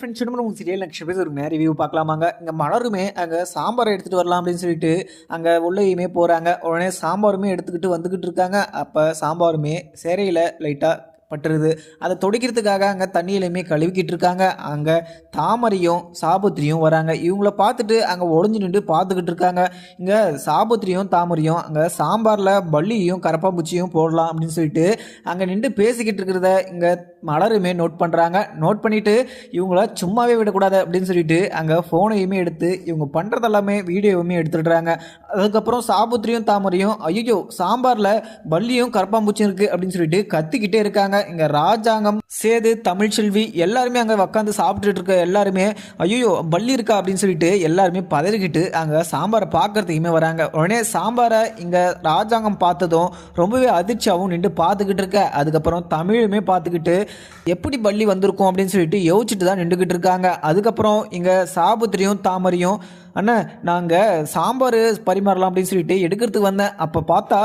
Friends நம்ம உங்களுக்கு serial next base ஒரு மேரி ரிவ்யூ பார்க்கலாமாங்க? இங்கே மலருமே அங்கே சாம்பாரை எடுத்துகிட்டு வரலாம் அப்படின்னு சொல்லிட்டு அங்கே உள்ளேயுமே போகிறாங்க உடனே சாம்பாருமே எடுத்துக்கிட்டு வந்துக்கிட்டு இருக்காங்க. அப்போ சாம்பாருமே சேரையில் லைட்டாக பட்டுருது. அதை துடைக்கிறதுக்காக அங்கே தண்ணியிலையுமே கழுவிக்கிட்டு இருக்காங்க. அங்கே தாமரையும் சாபுத்திரியும் வராங்க. இவங்கள பார்த்துட்டு அங்கே ஒளிஞ்சு நின்று பார்த்துக்கிட்டு இருக்காங்க. இங்கே சாபுத்திரியும் தாமரையும் அங்கே சாம்பாரில் பள்ளியும் கரப்பாம்பூச்சியும் போடலாம் அப்படின்னு சொல்லிட்டு அங்கே நின்று பேசிக்கிட்டு இருக்கிறத இங்கே மலருமே நோட் பண்ணுறாங்க நோட் பண்ணிவிட்டு இவங்கள சும்மாவே விடக்கூடாது அப்படின்னு சொல்லிட்டு அங்கே ஃபோனையுமே எடுத்து இவங்க பண்ணுறதெல்லாமே வீடியோவுமே எடுத்துடுறாங்க. அதுக்கப்புறம் சாபுத்திரியும் தாமரையும் ஐயோ சாம்பாரில் பள்ளியும் கரப்பாம்பூச்சியும் இருக்குது அப்படின்னு சொல்லிட்டு கத்திக்கிட்டே இருக்காங்க. இங்கே ராஜாங்கம் சேது தமிழ்ச்செல்வி எல்லாருமே அங்கே உட்காந்து சாப்பிட்டுட்டு இருக்க எல்லாருமே ஐயோ பள்ளி இருக்கா அப்படின்னு சொல்லிட்டு எல்லாருமே பதறிக்கிட்டு அங்கே சாம்பாரை பார்க்கறதுக்குமே வராங்க. உடனே சாம்பாரை இங்கே ராஜாங்கம் பார்த்ததும் ரொம்பவே அதிர்ச்சியாகவும் நின்று பார்த்துக்கிட்டு இருக்க. அதுக்கப்புறம் தமிழுமே பார்த்துக்கிட்டு எப்படி பள்ளி வந்திருக்கும் அப்படின்னு சொல்லிட்டு யோசிச்சுட்டு தான் நின்றுக்கிட்டு இருக்காங்க. அதுக்கப்புறம் இங்கே சாபுத்திரியும் தாமரையும் அண்ணா நாங்கள் சாம்பார் பரிமாறலாம் அப்படின்னு சொல்லிட்டு எடுக்கிறதுக்கு வந்தேன். அப்போ பார்த்தா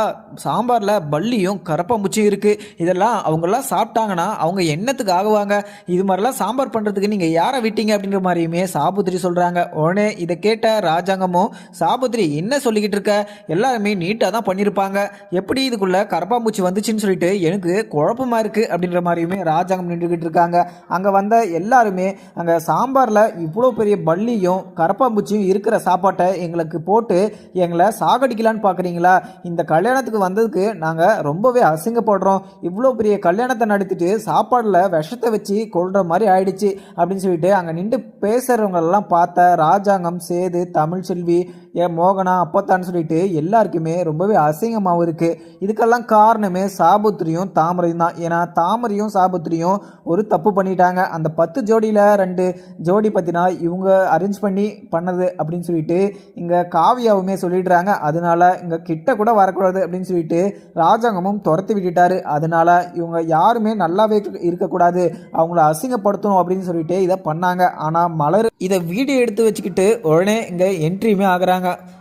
சாம்பாரில் பள்ளியும் கரப்பாம்பூச்சியும் இருக்குது இதெல்லாம் அவங்கெல்லாம் சாப்பிட்டாங்கன்னா அவங்க என்னத்துக்கு ஆகுவாங்க? இது மாதிரிலாம் சாம்பார் பண்ணுறதுக்கு நீங்கள் யாரை விட்டீங்க அப்படின்ற மாதிரியுமே சாபுத்திரி சொல்கிறாங்க உடனே இதை கேட்ட ராஜாங்கமும் சாபுத்திரி என்ன சொல்லிக்கிட்டு இருக்க? எல்லாருமே நீட்டாக தான் பண்ணியிருப்பாங்க எப்படி இதுக்குள்ளே கரப்பாம்பூச்சி வந்துச்சுன்னு சொல்லிட்டு எனக்கு குழப்பமா இருக்குது அப்படின்ற மாதிரியுமே ராஜாங்கம் நின்றுக்கிட்டு இருக்காங்க. அங்கே வந்த எல்லாருமே அங்கே சாம்பாரில் இவ்வளோ பெரிய பல்லியும் கரப்பாம்பூச்சியும் இருக்கிற சாப்பாட்டை எங்களுக்கு போட்டு எங்களை சாகடிக்கலான்னு பார்க்குறீங்களா இந்த கல்யாணத்துக்கு வந்ததுக்கு நாங்கள் ரொம்பவே அசிங்கப்படுறோம். இவ்வளோ பெரிய கல்யாணத்தை நடத்திட்டு சாப்பாடில் விஷத்தை வச்சு கொள்கிற மாதிரி ஆயிடுச்சு அப்படின்னு சொல்லிட்டு அங்கே நின்று பேசுகிறவங்களெல்லாம் பார்த்த ராஜாங்கம் சேது தமிழ் செல்வி ஏன் மோகனா அப்பத்தான்னு சொல்லிட்டு எல்லாருக்குமே ரொம்பவே அசிங்கமாகவும் இருக்குது இதுக்கெல்லாம் காரணமே சாபுத்திரியும் தாமரையும் தான். ஏன்னா தாமரையும் சாபுத்திரியும் ஒரு தப்பு பண்ணிட்டாங்க. அந்த பத்து ஜோடியில் ரெண்டு ஜோடி பற்றினா இவங்க அரேஞ்ச் பண்ணி பண்ணது அப்படின்னு சொல்லிட்டு இங்கே காவியாவுமே சொல்லிடுறாங்க. அதனால இங்கே கிட்ட கூட வரக்கூடாது அப்படின்னு சொல்லிட்டு ராஜாங்கமும் துரத்தி விட்டுட்டாரு. அதனால இவங்க யாருமே நல்லாவே இருக்கக்கூடாது. அவங்கள அசிங்கப்படுத்தணும் அப்படின்னு சொல்லிட்டு இதை பண்ணாங்க. ஆனால் மலர் இதை வீடியோ எடுத்து வச்சுக்கிட்டு உடனே இங்கே என்ட்ரியுமே ஆகிறாங்க. நாங்கள்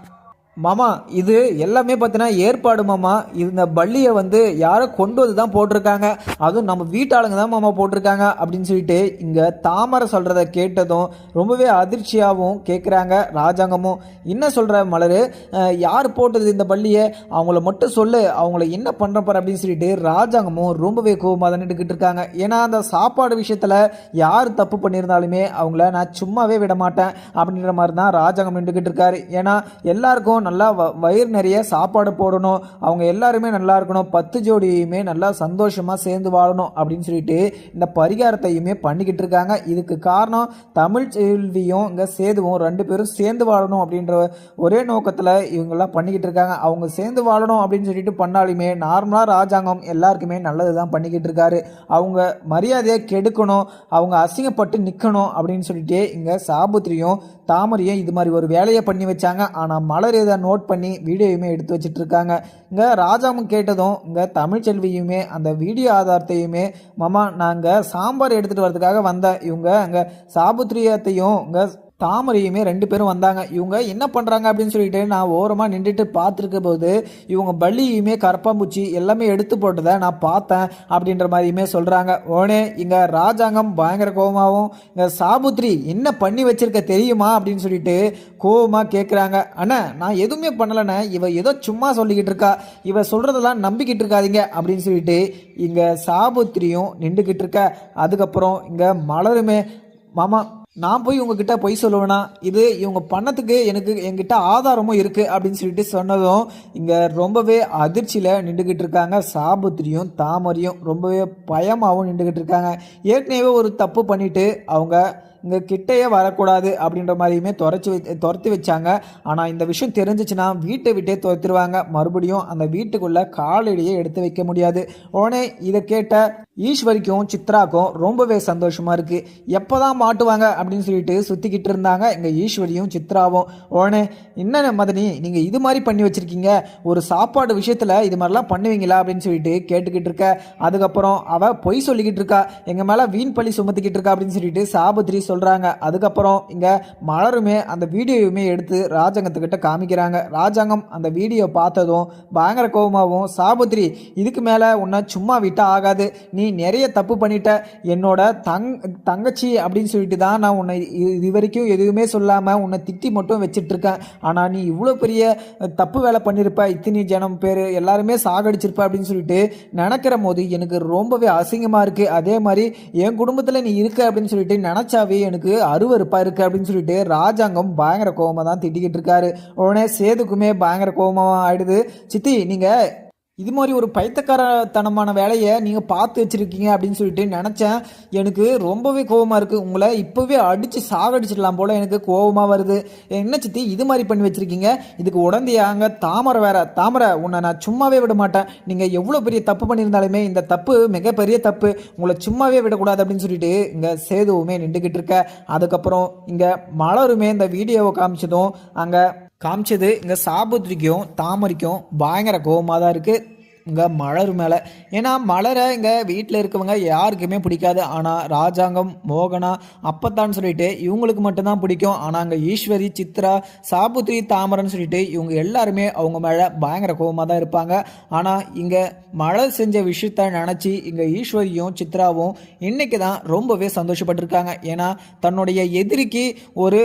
மாமா இது எல்லாமே பார்த்தீங்கன்னா ஏற்பாடு மாமா. இந்த பள்ளியை வந்து யாரோ கொண்டு வந்து தான் போட்டிருக்காங்க. அதுவும் நம்ம வீட்டாளுங்க தான் மாமா போட்டிருக்காங்க அப்படின்னு சொல்லிட்டு இங்கே தாமரை சொல்கிறத கேட்டதும் ரொம்பவே அதிர்ச்சியாகவும் கேட்குறாங்க ராஜாங்கமும். என்ன சொல்கிற மலர்? யார் போட்டது இந்த பள்ளியை? அவங்கள மட்டும் சொல்லு. அவங்கள என்ன பண்ணுறப்பார் அப்படின்னு சொல்லிட்டு ராஜாங்கமும் ரொம்பவே கோபமாக தான் நின்றுக்கிட்டு இருக்காங்க. ஏன்னா அந்த சாப்பாடு விஷயத்தில் யார் தப்பு பண்ணியிருந்தாலுமே அவங்கள நான் சும்மாவே விட மாட்டேன் அப்படின்ற மாதிரி தான் ராஜாங்கம் நின்றுக்கிட்டு இருக்காரு. ஏன்னா எல்லாருக்கும் நல்லா வ- வயிறு நிறைய சாப்பாடு போடணும். அவங்க எல்லாருமே நல்லா இருக்கணும். பத்து ஜோடியுமே நல்லா சந்தோஷமாக சேர்ந்து வாழணும் அப்படின்னு சொல்லிட்டு இந்த பரிகாரத்தையுமே பண்ணிக்கிட்டு இருக்காங்க. இதுக்கு காரணம் தமிழ் செல்வியும் இங்கே சேதுவும் ரெண்டு பேரும் சேர்ந்து வாழணும் அப்படின்ற ஒரே நோக்கத்தில் இவங்கெல்லாம் பண்ணிக்கிட்டு இருக்காங்க. அவங்க சேர்ந்து வாழணும் அப்படின்னு சொல்லிட்டு பண்ணாலுமே நார்மலாக ராஜாங்கம் எல்லாருக்குமே நல்லது தான் பண்ணிக்கிட்டு இருக்காரு. அவங்க மரியாதையை கெடுக்கணும். அவங்க அசிங்கப்பட்டு நிற்கணும் அப்படின்னு சொல்லிட்டு இங்கே சாபுத்திரியும் தாமரையும் இது மாதிரி ஒரு வேலையை பண்ணி வச்சாங்க. ஆனால் மலர் இதை நோட் பண்ணி வீடியோயுமே எடுத்து வச்சிட்டு இருக்காங்க. இங்கே ராஜாவும் கேட்டதும் இங்கே தமிழ்ச்செல்வியுமே அந்த வீடியோ ஆதாரத்தையுமே மாமா நாங்கள் சாம்பார் எடுத்துகிட்டு வரதுக்காக வந்தேன். இவங்க அங்கே சாபுத்திரியத்தையும் இங்கே தாமரையுமே ரெண்டு பேரும் வந்தாங்க. இவங்க என்ன பண்ணுறாங்க அப்படின்னு சொல்லிட்டு நான் ஓரமாக நின்றுட்டு பார்த்துருக்க போது இவங்க பள்ளியுமே கரப்பாம்பூச்சி எல்லாமே எடுத்து போட்டதை நான் பார்த்தேன் அப்படின்ற மாதிரியுமே சொல்கிறாங்க உடனே இங்கே ராஜாங்கம் பயங்கர கோபமாகவும் இங்கே சாபுத்ரி என்ன பண்ணி வச்சிருக்க தெரியுமா அப்படின்னு சொல்லிட்டு கோபமாக கேட்குறாங்க அண்ணா நான் எதுவுமே பண்ணலைண்ணே இவ ஏதோ சும்மா சொல்லிக்கிட்டு இருக்கா. இவ சொல்கிறதெல்லாம் நம்பிக்கிட்டு இருக்காதீங்க அப்படின்னு சொல்லிட்டு இங்கே சாபுத்திரியும் நின்றுக்கிட்டு இருக்க. அதுக்கப்புறம் இங்கே மலருமே மாமா நான் போய் உங்ககிட்ட பொய் சொல்லுவேனா? இது இவங்க பண்ணத்துக்கு எனக்கு என்கிட்ட ஆதாரமும் இருக்குது அப்படின்னு சொல்லிட்டு சொன்னதும் இங்கே ரொம்பவே அதிர்ச்சியில் நின்றுக்கிட்டு இருக்காங்க. சாபுத்திரியும் தாமரையும் ரொம்பவே பயமாகவும் நின்றுக்கிட்டு இருக்காங்க. ஏற்கனவே ஒரு தப்பு பண்ணிட்டு அவங்க இங்கே கிட்டேயே வரக்கூடாது அப்படின்ற மாதிரியுமே துறைச்சி வை துரத்தி வச்சாங்க. ஆனால் இந்த விஷயம் தெரிஞ்சிச்சுன்னா வீட்டை விட்டே துரத்திடுவாங்க. மறுபடியும் அந்த வீட்டுக்குள்ளே காலடியே எடுத்து வைக்க முடியாது. உடனே இதை கேட்ட ஈஸ்வரிக்கும் சித்ராக்கும் ரொம்பவே சந்தோஷமாக இருக்குது எப்போ தான் மாட்டுவாங்க அப்படின்னு சொல்லிட்டு சுற்றிக்கிட்டு இருந்தாங்க இங்கே ஈஸ்வரியும் சித்ராவும். உடனே என்ன மதனி நீங்கள் இது மாதிரி பண்ணி வச்சுருக்கீங்க. ஒரு சாப்பாடு விஷயத்தில் இது மாதிரிலாம் பண்ணுவீங்களா? அப்படின்னு சொல்லிட்டு கேட்டுக்கிட்டு இருக்க. அதுக்கப்புறம் அவள் பொய் சொல்லிக்கிட்டு இருக்கா. எங்கள் மேலே வீண் பழி சுமத்திக்கிட்டு இருக்கா. அப்படின்னு சொல்லிட்டு சாபுத்திரி சொல்கிறாங்க அதுக்கப்புறம் இங்கே மலருமே அந்த வீடியோவுமே எடுத்து ராஜாங்கத்துக்கிட்ட காமிக்கிறாங்க. ராஜாங்கம் அந்த வீடியோ பார்த்ததும் பயங்கர கோபமாகவும் சாபுத்ரி இதுக்கு மேலே உன்னை சும்மா விட்டால் ஆகாது. நீ நிறைய தப்பு பண்ணிட்ட. என்னோட தங் தங்கச்சி அப்படின்னு சொல்லிட்டு தான் நான் உன்னை இது இது வரைக்கும் எதுவுமே சொல்லாமல் உன்னை திட்டி மட்டும் வச்சிட்ருக்கேன். ஆனால் நீ இவ்வளோ பெரிய தப்பு வேலை பண்ணியிருப்ப இத்தனி ஜனம் பேர் எல்லாருமே சாகடிச்சிருப்ப அப்படின்னு சொல்லிட்டு நினைக்கிற போது எனக்கு ரொம்பவே அசிங்கமாக இருக்குது அதே மாதிரி என் குடும்பத்தில் நீ இருக்க அப்படின்னு சொல்லிட்டு நினச்சாவே எனக்கு அருவறுப்பாக இருக்குது அப்படின்னு சொல்லிட்டு ராஜாங்கம் பயங்கர கோபமாக தான் திட்டிக்கிட்டு இருக்காரு. உடனே சேதுக்குமே பயங்கர கோபமாக ஆயிடுது. சித்தி நீங்கள் இது மாதிரி ஒரு பைத்தக்காரத்தனமான வேலையை நீங்கள் பார்த்து வச்சுருக்கீங்க அப்படின்னு சொல்லிட்டு நினச்சேன். எனக்கு ரொம்பவே கோவமாக இருக்குது உங்களை இப்போவே அடித்து சாகடிச்சிடலாம் போல் எனக்கு கோவமாக வருது. என்ன சித்தி இது மாதிரி பண்ணி வச்சுருக்கீங்க? இதுக்கு உடந்தையாங்க தாமரை வேற. தாமரை உன்னை நான் சும்மாவே விட மாட்டேன். நீங்கள் எவ்வளோ பெரிய தப்பு பண்ணியிருந்தாலுமே இந்த தப்பு மிகப்பெரிய தப்பு. உங்களை சும்மாவே விடக்கூடாது அப்படின்னு சொல்லிட்டு இங்கே சேதுவுமே நின்றுக்கிட்டு இருக்க. அதுக்கப்புறம் இங்கே மலருமே இந்த வீடியோவை காமிச்சதும் அங்கே காமிச்சது இங்கே சாபுத்திரிக்கும் தாமரைக்கும் பயங்கர கோவமாக தான் இருக்குது இங்கே மலர் மேலே. ஏன்னா மலரை இங்கே வீட்டில் இருக்கவங்க யாருக்குமே பிடிக்காது. ஆனால் ராஜாங்கம் மோகனா அப்பத்தான்னு சொல்லிட்டு இவங்களுக்கு மட்டும்தான் பிடிக்கும். ஆனால் அங்கே ஈஸ்வரி சித்ரா சாபுத்ரி தாமரன்னு சொல்லிட்டு இவங்க எல்லாருமே அவங்க மேலே பயங்கர கோவமாக தான் இருப்பாங்க. ஆனால் இங்கே மலர் செஞ்ச விஷயத்த நினச்சி இங்கே ஈஸ்வரியும் சித்ராவும் இன்றைக்கி தான் ரொம்பவே சந்தோஷப்பட்டிருக்காங்க. ஏன்னா தன்னுடைய எதிரிக்கு ஒரு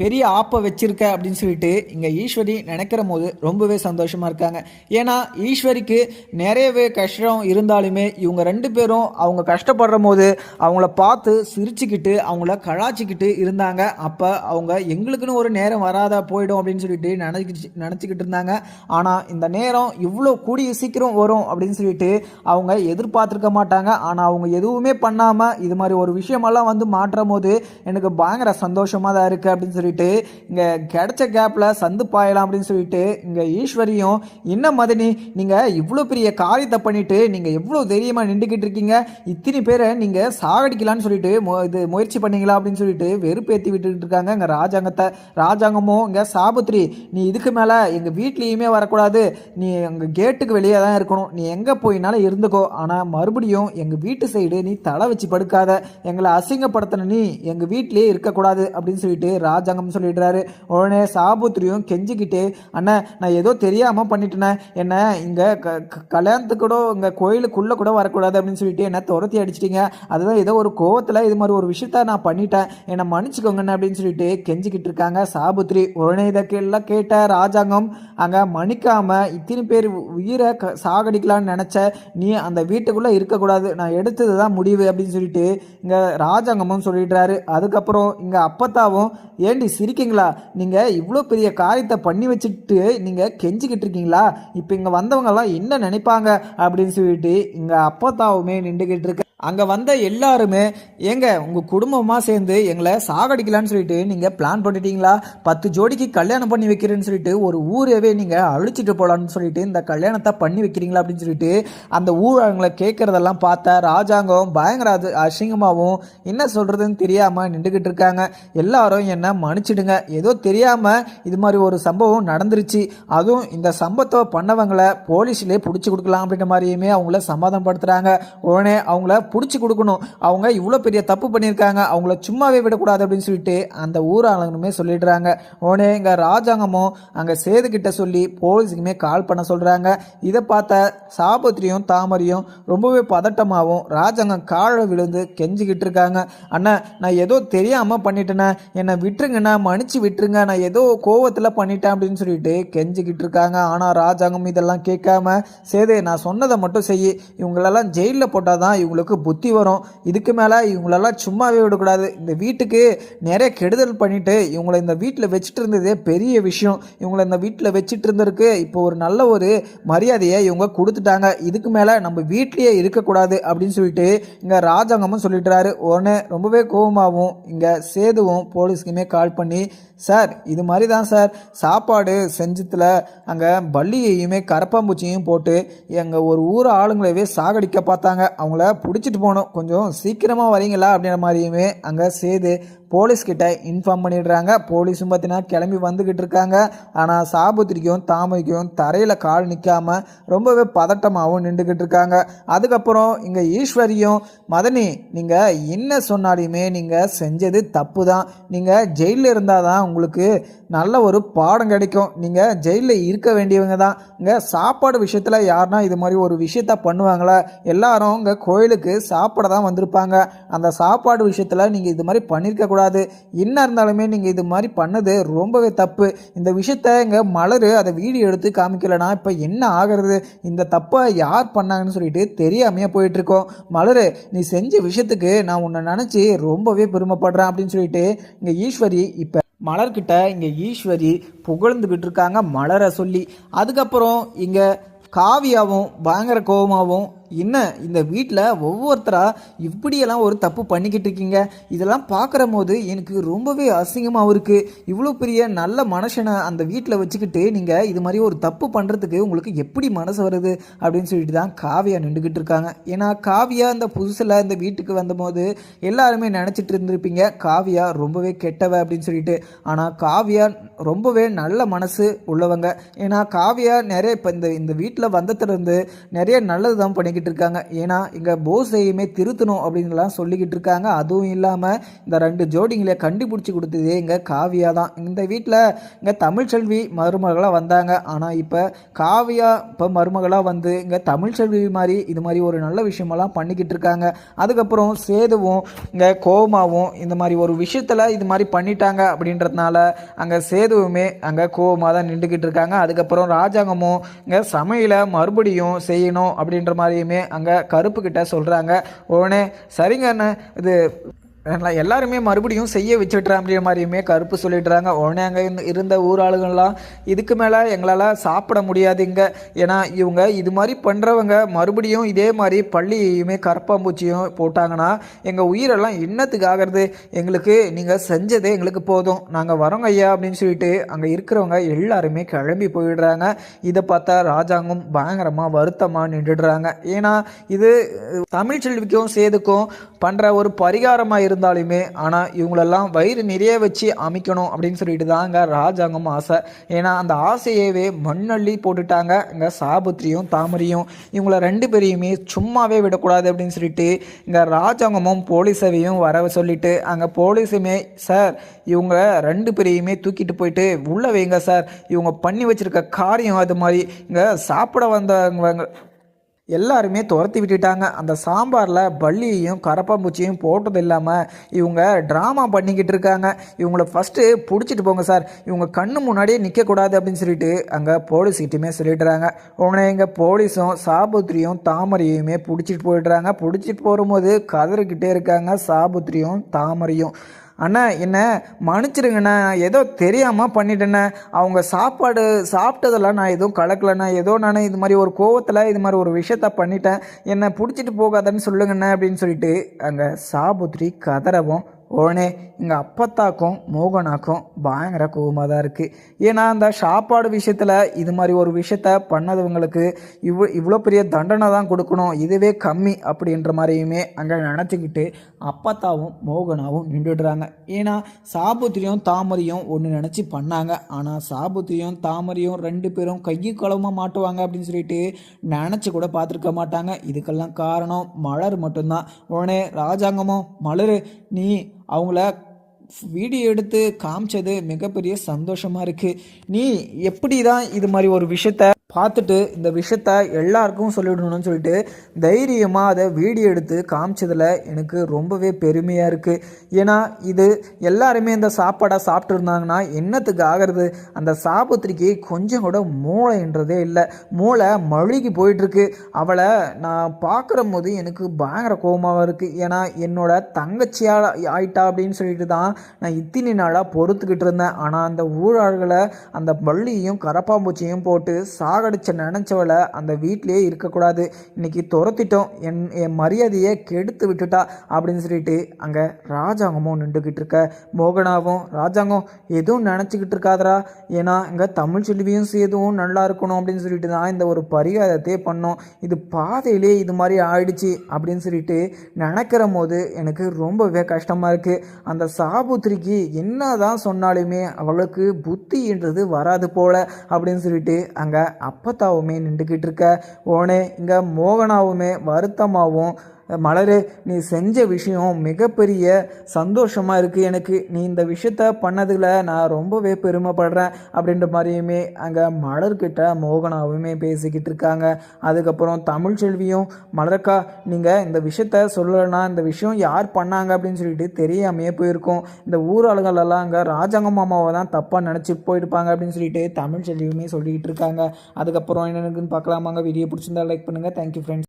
பெரிய ஆப்பை வச்சிருக்க அப்படின்னு சொல்லிட்டு இங்கே ஈஸ்வரி நினைக்கிற போது ரொம்பவே சந்தோஷமாக இருக்காங்க. ஏன்னா ஈஸ்வரிக்கு நிறையவே கஷ்டம் இருந்தாலுமே இவங்க ரெண்டு பேரும் அவங்க கஷ்டப்படுற போது அவங்கள பார்த்து சிரிச்சுக்கிட்டு அவங்கள கலாச்சிக்கிட்டு இருந்தாங்க. அப்போ அவங்க எங்களுக்குன்னு ஒரு நேரம் வராத போயிடும் அப்படின்னு சொல்லிட்டு நினைக்கிச்சு நினச்சிக்கிட்டு இருந்தாங்க. ஆனால் இந்த நேரம் இவ்வளோ கூடிய சீக்கிரம் வரும் அப்படின்னு சொல்லிட்டு அவங்க எதிர்பார்த்துருக்க மாட்டாங்க. ஆனால் அவங்க எதுவுமே பண்ணாமல் இது மாதிரி ஒரு விஷயமெல்லாம் வந்து மாற்றும் போது எனக்கு பயங்கர சந்தோஷமாக தான் இருக்குது அப்படின்னு சொல்லி சொல்லிட்டு இங்கே கிடைச்ச கேப்பில் சந்து பாயலாம் அப்படின்னு சொல்லிட்டு இங்கே ஈஸ்வரியும் என்ன மதனி நீங்கள் இவ்வளோ பெரிய காரியத்தை பண்ணிட்டு நீங்கள் எவ்வளோ தைரியமாக நின்றுக்கிட்டு இருக்கீங்க? இத்தனை பேரை நீங்கள் சாகடிக்கலான்னு சொல்லிட்டு மு- இது முயற்சி பண்ணீங்களா அப்படின்னு சொல்லிட்டு வெறுப்பேற்றி விட்டுக்கிட்டு இருக்காங்க. இங்கே ராஜாங்கத்தை ராஜாங்கமும் இங்கே சாபுத்ரி நீ இதுக்கு மேலே எங்கள் வீட்லேயுமே வரக்கூடாது. நீ எங்கள் கேட்டுக்கு வெளியே தான் இருக்கணும். நீ எங்கே போயினாலும் இருந்துக்கோ. ஆனால் மறுபடியும் எங்கள் வீட்டு சைடு நீ தலை வச்சு படுக்காத. எங்களை அசிங்கப்படுத்தின நீ எங்கள் வீட்டிலேயே இருக்கக்கூடாது அப்படின்னு சொல்லிட்டு ராஜாங்க ராஜாங்கம் சொல்லிடுறாரு. உடனே சாபுத்ரியும் கெஞ்சிக்கிட்டு அண்ணா நான் ஏதோ தெரியாமல் பண்ணிட்டேனே. என்ன இங்கே க க- கல்யாணத்துக்கு கூட இங்கே கோயிலுக்குள்ளே கூட வரக்கூடாது அப்படின்னு சொல்லிட்டு என்ன துரத்தி அடிச்சிட்டீங்க. அதுதான் ஏதோ ஒரு கோவத்தில் இது மாதிரி ஒரு விஷயத்த நான் பண்ணிட்டேன். என்னை மன்னிச்சுக்கோங்கண்ணே அப்படின்னு சொல்லிட்டு கெஞ்சிக்கிட்டு இருக்காங்க சாபுத்ரி உடனே இதை எல்லாம் கேட்ட ராஜாங்கம் அங்கே மன்னிக்காமல் இத்தனை பேர் உயிரை க சாகடிக்கலான்னு நினச்ச நீ அந்த வீட்டுக்குள்ளே இருக்கக்கூடாது. நான் எடுத்தது தான் முடிவு அப்படின்னு சொல்லிட்டு இங்கே ராஜாங்கமும் சொல்லிடுறாரு. அதுக்கப்புறம் இங்கே அப்பத்தாவும் ஏண்டி சிரிக்கீங்களா நீங்கள் இவ்வளோ பெரிய காரியத்தை பண்ணி வச்சுட்டு நீங்கள் கெஞ்சிக்கிட்டு இருக்கீங்களா? இப்போ இங்கே வந்தவங்கெல்லாம் என்ன நினைப்பாங்க? அப்படின்னு சொல்லிட்டு இங்கே அப்பத்தாவுமே நின்றுக்கிட்டு இருக்க. அங்கே வந்த எல்லாருமே ஏங்க உங்கள் குடும்பமாக சேர்ந்து எங்களை சாகடிக்கலான்னு சொல்லிட்டு நீங்கள் பிளான் பண்ணிட்டீங்களா? பத்து ஜோடிக்கு கல்யாணம் பண்ணி வைக்கிறேன்னு சொல்லிட்டு ஒரு ஊரவே நீங்கள் அழிச்சிட்டு போகலான்னு சொல்லிட்டு இந்த கல்யாணத்தை பண்ணி வைக்கிறீங்களா? அப்படின்னு சொல்லிட்டு அந்த ஊழங்களை கேட்குறதெல்லாம் பார்த்தா ராஜாங்கம் பயங்கர அசிங்கமாகவும் என்ன சொல்கிறதுன்னு தெரியாமல் நின்றுக்கிட்டு இருக்காங்க. எல்லாரும் என்னை மன்னிச்சிடுங்க. ஏதோ தெரியாமல் இது மாதிரி ஒரு சம்பவம் நடந்துருச்சு. அதுவும் இந்த சம்பவத்தை பண்ணவங்களை போலீஸ்லேயே பிடிச்சி கொடுக்கலாம் அப்படின்ற மாதிரியுமே அவங்கள சமாதானப்படுத்துகிறாங்க உடனே அவங்கள பிடிச்சி கொடுக்கணும். அவங்க இவ்வளோ பெரிய தப்பு பண்ணியிருக்காங்க. அவங்கள சும்மாவே விடக்கூடாது அப்படின்னு சொல்லிட்டு அந்த ஊர் சொல்லிடுறாங்க. உடனே இங்கே ராஜாங்கமும் அங்கே சேதுக்கிட்ட சொல்லி போலீஸுக்குமே கால் பண்ண சொல்கிறாங்க இதை பார்த்த சாபத்திரியும் தாமரையும் ரொம்பவே பதட்டமாகவும் ராஜாங்கம் காழ விழுந்து கெஞ்சிக்கிட்டு இருக்காங்க. அண்ணா நான் ஏதோ தெரியாமல் பண்ணிட்டேனே. என்னை விட்டுருங்க. விட்டுருங்கண்ணா மன்னிச்சு விட்டுருங்க. நான் ஏதோ கோவத்தில் பண்ணிட்டேன் அப்படின்னு சொல்லிட்டு கெஞ்சிக்கிட்டு இருக்காங்க. ஆனால் ராஜாங்கம் இதெல்லாம் கேட்காம சேதே நான் சொன்னதை மட்டும் செய் இவங்களெல்லாம் ஜெயிலில் போட்டால் தான் இவங்களுக்கு புத்தி வரும். இதுக்கு மேலே இவங்களெல்லாம் சும்மாவே விடக்கூடாது. இந்த வீட்டுக்கு நிறைய கெடுதல் பண்ணிவிட்டு இவங்களை இந்த வீட்டில் வச்சுட்டு இருந்ததே பெரிய விஷயம். இவங்களை இந்த வீட்டில் வச்சுட்டு இருந்திருக்கு. இப்போ ஒரு நல்ல ஒரு மரியாதையை இவங்க கொடுத்துட்டாங்க. இதுக்கு மேலே நம்ம வீட்லேயே இருக்கக்கூடாது அப்படின்னு சொல்லிட்டு இங்கே ராஜாங்கமும் சொல்லிட்டுறாரு. உடனே ரொம்பவே கோபமாகவும் இங்கே சேதுவும் போலீஸ்க்குமே கால் பண்ணி சார் இது மாதிரி தான் சார். சாப்பாடு செஞ்சத்தில் அங்கே பள்ளியையுமே கரப்பாம்பூச்சியும் போட்டு எங்கள் ஒரு ஊர் ஆளுங்களவே சாகடிக்க பார்த்தாங்க. அவங்கள பிடிச்சிட்டு போகணும். கொஞ்சம் சீக்கிரமாக வரீங்களா அப்படின்ற மாதிரியுமே அங்கே சேது போலீஸ்கிட்ட இன்ஃபார்ம் பண்ணிடுறாங்க. போலீஸும் பார்த்தீங்கன்னா கிளம்பி வந்துக்கிட்டு இருக்காங்க. ஆனால் சாபுத்திரிக்கும் தாமரைக்கும் தரையில் கால் நிற்காமல் ரொம்பவே பதட்டமாகவும் நின்றுக்கிட்டு இருக்காங்க. அதுக்கப்புறம் இங்கே ஈஸ்வரியும் மதனி நீங்கள் என்ன சொன்னாலையுமே நீங்கள் செஞ்சது தப்பு தான் நீங்கள் ஜெயிலில் இருந்தால் தான் உங்களுக்கு நல்ல ஒரு பாடம் கிடைக்கும். நீங்கள் ஜெயிலில் இருக்க வேண்டியவங்க தான். இங்கே சாப்பாடு விஷயத்தில் யாருன்னா இது மாதிரி ஒரு விஷயத்த பண்ணுவாங்களா? எல்லாரும் இங்கே கோயிலுக்கு சாப்பிட தான் வந்திருப்பாங்க. அந்த சாப்பாடு விஷயத்தில் நீங்கள் இது மாதிரி பண்ணியிருக்கக்கூடாது என்ன இருந்தாலுமே நீங்கள் இது மாதிரி பண்ணது ரொம்பவே தப்பு. இந்த விஷயத்த இங்கே மலர் அதை வீடியோ எடுத்து காமிக்கலைன்னா இப்போ என்ன ஆகிறது? இந்த தப்பை யார் பண்ணாங்கன்னு சொல்லிட்டு தெரியாமையே போயிட்டுருக்கோம். மலர் நீ செஞ்ச விஷயத்துக்கு நான் உன்னை நினச்சி ரொம்பவே பெருமைப்படுறேன் அப்படின்னு சொல்லிட்டு இங்கே ஈஸ்வரி இப்போ மலர்கிட்ட இங்கே ஈஸ்வரி புகழ்ந்துக்கிட்டு இருக்காங்க மலரை சொல்லி. அதுக்கப்புறம் இங்கே காவியாவும் பயங்கர கோபமாகவும் என்ன இந்த வீட்டில் ஒவ்வொருத்தராக இப்படியெல்லாம் ஒரு தப்பு பண்ணிக்கிட்டு இருக்கீங்க இதெல்லாம் பார்க்குற போது எனக்கு ரொம்பவே அசிங்கமாகவும் இருக்குது இவ்வளோ பெரிய நல்ல மனுஷனை அந்த வீட்டில் வச்சுக்கிட்டு நீங்கள் இது மாதிரி ஒரு தப்பு பண்ணுறதுக்கு உங்களுக்கு எப்படி மனசு வருது? அப்படின்னு சொல்லிட்டு தான் காவியா நின்றுக்கிட்டு இருக்காங்க. ஏன்னா காவியா இந்த புதுசில் இந்த வீட்டுக்கு வந்தபோது எல்லாருமே நினச்சிட்டு இருந்திருப்பீங்க காவியா ரொம்பவே கெட்டவ அப்படின்னு சொல்லிட்டு. ஆனால் காவியா ரொம்பவே நல்ல மனசு உள்ளவங்க. ஏன்னா காவியா நிறைய இப்போ இந்த இந்த வீட்டில் வந்ததுலேருந்து நிறைய நல்லது தான் பண்ணிக்கிட்டு இருக்காங்க. ஏன்னா இங்கே போஸையுமே திருத்தணும் அப்படின்லாம் சொல்லிக்கிட்டு இருக்காங்க. அதுவும் இல்லாமல் இந்த ரெண்டு ஜோடிங்களை கண்டுபிடிச்சி கொடுத்ததே இங்கே காவியா தான். இந்த வீட்டில் இங்கே தமிழ்ச்செல்வி மருமகளாக வந்தாங்க. ஆனால் இப்போ காவியா இப்போ மருமகளாக வந்து இங்கே தமிழ்ச்செல்வி மாதிரி இது மாதிரி ஒரு நல்ல விஷயமெல்லாம் பண்ணிக்கிட்டு இருக்காங்க. அதுக்கப்புறம் சேதுவும் இங்கே கோமாவும் இந்த மாதிரி ஒரு விஷயத்தில் இது மாதிரி பண்ணிட்டாங்க அப்படின்றதுனால அங்கே சேதுவுமே அங்கே கோவமாக தான் நின்றுக்கிட்டு இருக்காங்க. அதுக்கப்புறம் ராஜாங்கமும் இங்கே சமையலை மறுபடியும் செய்யணும் அப்படின்ற மாதிரி மாதிரியுமே அங்கே கருப்புக்கிட்ட சொல்கிறாங்க உடனே சரிங்க அண்ணன் இது எல்லாருமே மறுபடியும் செய்ய வச்சுட்றேன் அப்படின்ற மாதிரியுமே கருப்பு சொல்லிடுறாங்க. உடனே அங்கே இருந்த ஊர் ஊராளுங்கள்லாம் இதுக்கு மேலே எங்களால் சாப்பிட முடியாது இங்கே. ஏன்னா இவங்க இது மாதிரி பண்ணுறவங்க மறுபடியும் இதே மாதிரி பள்ளியுமே கரப்பாம்பூச்சியும் போட்டாங்கன்னா எங்கள் உயிரெல்லாம் என்னத்துக்கு ஆகிறது? எங்களுக்கு நீங்கள் செஞ்சதே எங்களுக்கு போதும். நாங்கள் வரோங்க ஐயா அப்படின்னு சொல்லிட்டு அங்கே இருக்கிறவங்க எல்லாருமே கிளம்பி போயிடுறாங்க. இதை பார்த்தா ராஜாங்கம் பயங்கரமாக வருத்தமாக நின்றுடுறாங்க. ஏன்னா இது தமிழ்ச்செல்விக்கும் சேதுக்கும் பண்ணுற ஒரு பரிகாரமாக இருந்து இருந்தாலுமே ஆனால் இவங்களெல்லாம் வயிறு நிறைய வச்சு அமைக்கணும் அப்படின்னு சொல்லிட்டு தான் இங்கே ராஜாங்கம் ஆசை. ஏன்னா அந்த ஆசையவே மண்ணள்ளி போட்டுட்டாங்க இங்கே சாபுத்திரியும் தாமரையும். இவங்கள ரெண்டு பேரையுமே சும்மாவே விடக்கூடாது அப்படின்னு சொல்லிட்டு இங்கே ராஜாங்கமும் போலீஸையும் வர சொல்லிட்டு அங்கே போலீஸுமே சார் இவங்க ரெண்டு பேரையுமே தூக்கிட்டு போயிட்டு உள்ளே வைங்க சார். இவங்க பண்ணி வச்சுருக்க காரியம் அது மாதிரி. இங்கே சாப்பிட வந்தவங்க எல்லாருமே துரத்தி விட்டுட்டாங்க. அந்த சாம்பாரில் பள்ளியையும் கரப்பாம்பூச்சியும் போட்டது இல்லாமல் இவங்க ட்ராமா பண்ணிக்கிட்டு இருக்காங்க. இவங்கள ஃபஸ்ட்டு பிடிச்சிட்டு போங்க சார் இவங்க கண்ணு முன்னாடியே நிற்கக்கூடாது அப்படின்னு சொல்லிட்டு அங்கே போலீஸ்கிட்டையுமே சொல்லிடுறாங்க. உடனே எங்கள் போலீஸும் சாபுத்திரியும் தாமரையுமே பிடிச்சிட்டு போயிடுறாங்க. பிடிச்சிட்டு போகும்போது கதறிக்கிட்டே இருக்காங்க சாபுத்திரியும் தாமரையும். அண்ணா என்ன மன்னிச்சிடுங்கண்ணா ஏதோ தெரியாமல் பண்ணிட்டேண்ணே. அவங்க சாப்பாடு சாப்பிட்டதெல்லாம் நான் எதுவும் கலக்கலண்ணா. ஏதோ நான் இது மாதிரி ஒரு கோவத்தில் இது மாதிரி ஒரு விஷயத்த பண்ணிட்டேன். என்னை பிடிச்சிட்டு போகாதன்னு சொல்லுங்கண்ணே அப்படின்னு சொல்லிட்டு அங்கே சாபுத்ரி கதறவும் உடனே எங்கள் அப்பத்தாக்கும் மோகனாக்கும் பயங்கர கோவமாக தான் இருக்குது ஏன்னா அந்த சாப்பாடு விஷயத்தில் இது மாதிரி ஒரு விஷயத்த பண்ணதவங்களுக்கு இவ்வளோ இவ்வளோ பெரிய தண்டனை தான் கொடுக்கணும். இதுவே கம்மி அப்படின்ற மாதிரியுமே அங்கே நினச்சிக்கிட்டு அப்பத்தாவும் மோகனாவும் நின்றுடுறாங்க. ஏன்னா சாபுத்திரியும் தாமரையும் ஒன்று நினச்சி பண்ணாங்க. ஆனால் சாபுத்திரியும் தாமரையும் ரெண்டு பேரும் கையை களமாக மாட்டுவாங்க அப்படின்னு சொல்லிட்டு நினச்சி கூட பார்த்துருக்க மாட்டாங்க. இதுக்கெல்லாம் காரணம் மலர் மட்டும்தான். உடனே ராஜாங்கமும் மலர் நீ அவங்கள வீடியோ எடுத்து காமிச்சது மிகப்பெரிய சந்தோஷமாக இருக்குது நீ எப்படி தான் இது மாதிரி ஒரு விஷயத்த பார்த்துட்டு இந்த விஷயத்த எல்லாருக்கும் சொல்லிடணும்னு சொல்லிட்டு தைரியமாக அதை வீடியோ எடுத்து காமிச்சதில் எனக்கு ரொம்பவே பெருமையாக இருக்குது ஏன்னா இது எல்லாருமே இந்த சாப்பாடை சாப்பிட்டு இருந்தாங்கன்னா என்னத்துக்கு ஆகிறது? அந்த சாபத்திரிக்கு கொஞ்சம் கூட மூளைன்றதே இல்லை. மூளை மழுகி போயிட்டுருக்கு. அவளை நான் பார்க்குற போது எனக்கு பயங்கர கோபமாக இருக்குது ஏன்னா என்னோட தங்கச்சியாக ஆயிட்டா அப்படின்னு சொல்லிட்டு தான் நான் இத்தினி நாளாக பொறுத்துக்கிட்டு இருந்தேன். ஆனால் அந்த ஊழல்களை அந்த பள்ளியும் கரப்பாம்பூச்சியும் போட்டு சாக சாகடிச்ச நினச்சவளை அந்த வீட்டிலேயே இருக்கக்கூடாது. இன்றைக்கி துரத்திட்டோம். என் என் மரியாதையை கெடுத்து விட்டுட்டா அப்படின்னு சொல்லிட்டு அங்கே ராஜாங்கமும் நின்றுக்கிட்டு இருக்க. மோகனாவும் ராஜாங்கம் எதுவும் நினச்சிக்கிட்டு இருக்காதரா ஏன்னா இங்கே தமிழ் செல்வியும் சேதுவும் நல்லா இருக்கணும் அப்படின்னு சொல்லிட்டு தான் இந்த ஒரு பரிகாரத்தையே பண்ணோம். இது பாதையிலே இது மாதிரி ஆயிடுச்சு அப்படின்னு சொல்லிட்டு நினைக்கிற போது எனக்கு ரொம்பவே கஷ்டமாக இருக்குது அந்த சாபுத்திரிக்கு என்ன தான் சொன்னாலுமே அவளுக்கு புத்தின்றது வராது போல அப்படின்னு சொல்லிட்டு அங்கே அப்பத்தாவுமே நின்றுக்கிட்டு இருக்க. ஓனே இங்கே மோகனாவுமே வருத்தமாகவும் மலரு நீ செஞ்ச விஷயம் மிகப்பெரிய சந்தோஷமாக இருக்குது எனக்கு நீ இந்த விஷயத்த பண்ணதில் நான் ரொம்பவே பெருமைப்படுறேன் அப்படின்ற மாதிரியுமே அங்கே மலர்கிட்ட மோகனாவுமே பேசிக்கிட்டு இருக்காங்க. அதுக்கப்புறம் தமிழ் செல்வியும் மலர்க்கா நீங்கள் இந்த விஷயத்த சொல்லலைன்னா இந்த விஷயம் யார் பண்ணாங்க அப்படின்னு சொல்லிட்டு தெரியாமையே போயிருக்கோம். இந்த ஊராளுகள் எல்லாம் அங்கே ராஜாங்க மாமாவை தான் தப்பாக நினச்சி போயிருப்பாங்க அப்படின்னு சொல்லிட்டு தமிழ் செல்வியுமே சொல்லிக்கிட்டு இருக்காங்க. அதுக்கப்புறம் என்னென்னு பார்க்கலாமாங்க வீடியோ பிடிச்சிருந்தா லைக் பண்ணுங்கள் தேங்க்யூ ஃப்ரெண்ட்ஸ்